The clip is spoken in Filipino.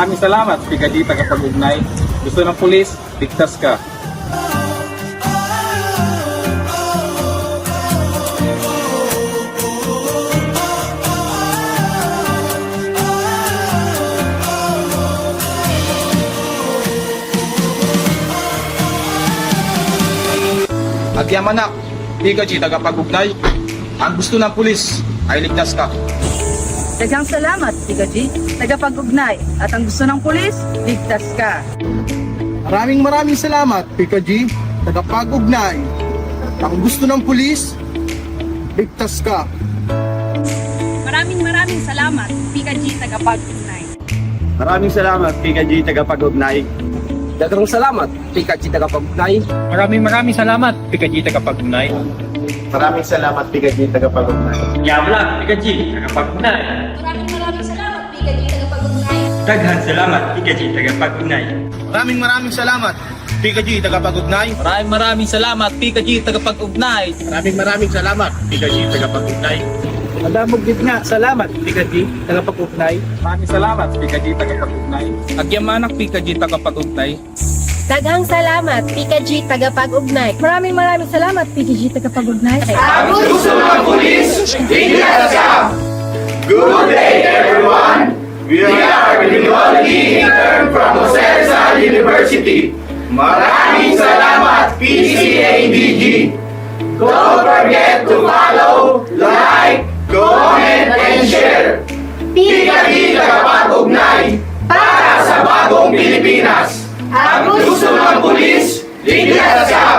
Maraming salamat, Pigadi, tagapag-ugnay. Gusto ng pulis, ligtas ka. Agyamanak, Pikachi, tagapag-ugnay. Ang gusto ng pulis ay ligtas ka. Daghang salamat, Pikaji, tagapag-ugnay. At ang gusto ng pulis, ligtas ka. Maraming maraming salamat, Pika G, tagapag-ugnay. Ang gusto ng pulis, ligtas ka. Maraming maraming salamat, Pika G, tagapag-ugnay. Maraming salamat, Pika G, tagapag-ugnay. Dagang salamat, Pikachi, tagapag-ugnay. Maraming maraming salamat, Pigadi, tagapag-ugnay. Maraming salamat, Pika G, tagapag-ugnay. Yabla, Pikaji, tagapag-ugnay. Maraming maraming salamat, Pika G, tagapag-ugnay. Daghan salamat, Pikaji, tagapag-ugnay. Maraming maraming salamat, Pika G, tagapag-ugnay. Maraming maraming salamat, Pika G, tagapag-ugnay. Maraming maraming salamat, Pika G, tagapag-ugnay. Madamog gid nga, salamat, Pika G, tagapag-ugnay. Maraming salamat, Pigadi, tagapag-ugnay. Agyamanak, Pika G, tagapag-ugnay. Daghang salamat, Pika G, tagapag-ugnay. Maraming maraming salamat, Pikaji, tagapag-ugnay. Good day, everyone! We are Criminology intern from Jose Rizal University. Maraming salamat, PCADG! Don't forget to follow, like, comment, and share. Pika-di kapag-ugnay para sa